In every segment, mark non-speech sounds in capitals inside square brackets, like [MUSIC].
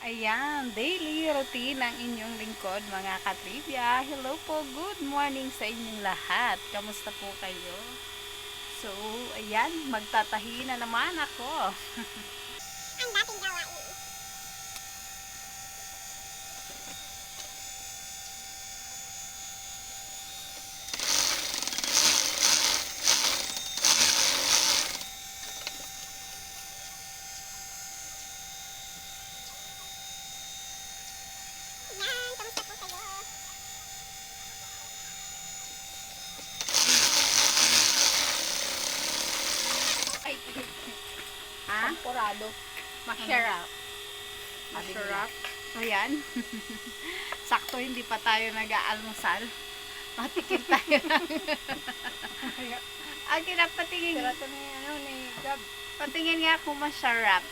Ayan, daily routine ng inyong lingkod mga katribya. Hello po, good morning sa inyong lahat. Kamusta po kayo? So, ayan, magtatahi na naman ako. [LAUGHS] ang dating gawain. Yan, kamusta po kayo? Ay, ha? Temporado. Masarap. Masarap. Ayan. [LAUGHS] Sakto hindi pa tayo nag-aalmusal. Matikim tayo [LAUGHS] ng... Ang kinap patingin. Sira to ni, ano, ni Gab. Patingin nga kung masarap.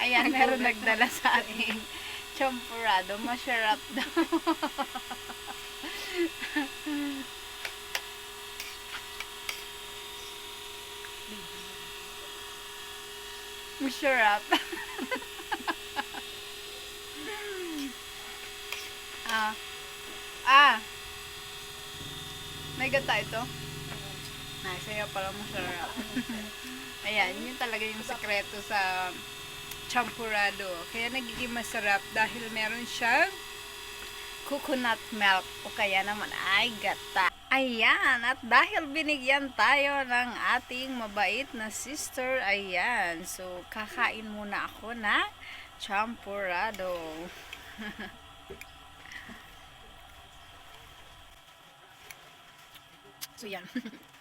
Ayan, meron nagdala sa ating champurado. Masarap daw. [LAUGHS] Masarap. [LAUGHS] ah. Ah. May gata ito? Ay, sa'yo pala masarap. [LAUGHS] Ayan, yun talaga yung sekreto sa champurado. Kaya nagiging masarap dahil meron siyang coconut milk o kaya naman ay gata. Ayan, at dahil binigyan tayo ng ating mabait na sister, ayan, so kakain muna ako na champurado. [LAUGHS] so yan. [LAUGHS]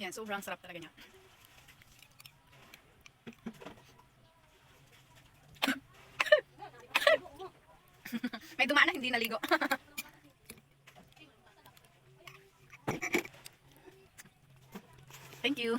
Yan, sobrang sarap talaga niya. [LAUGHS] May dumaan na hindi naligo. [LAUGHS] Thank you.